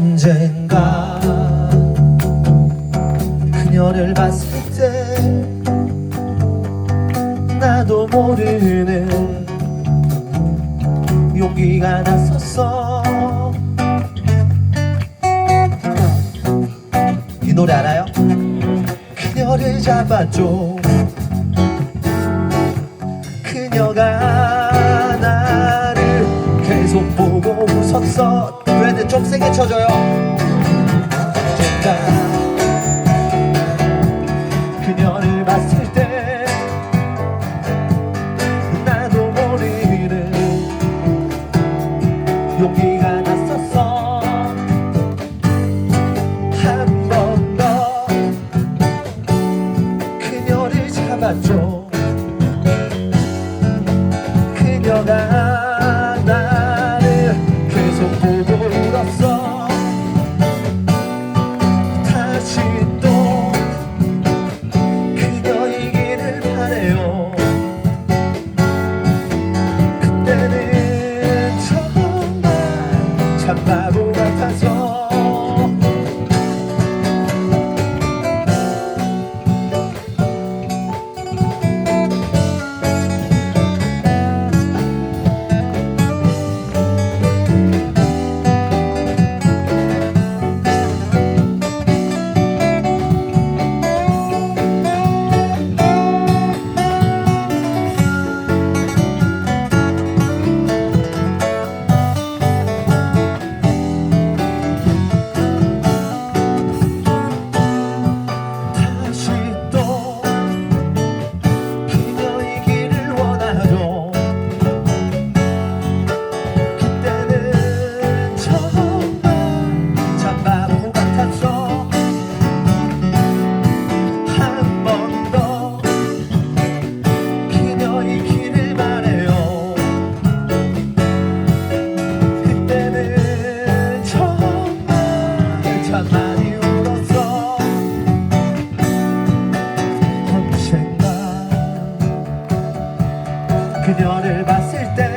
언젠가 그녀를 봤을 때 나도 모르는 용기가 났었어 이 노래 알아요? 그녀를 잡았죠 그녀가 쳐줘요. 언젠가 그녀를 봤을 때 나도 모르는 용기가 났었어. 한 번 더 그녀를 잡았죠 그때 그녀를 봤을 때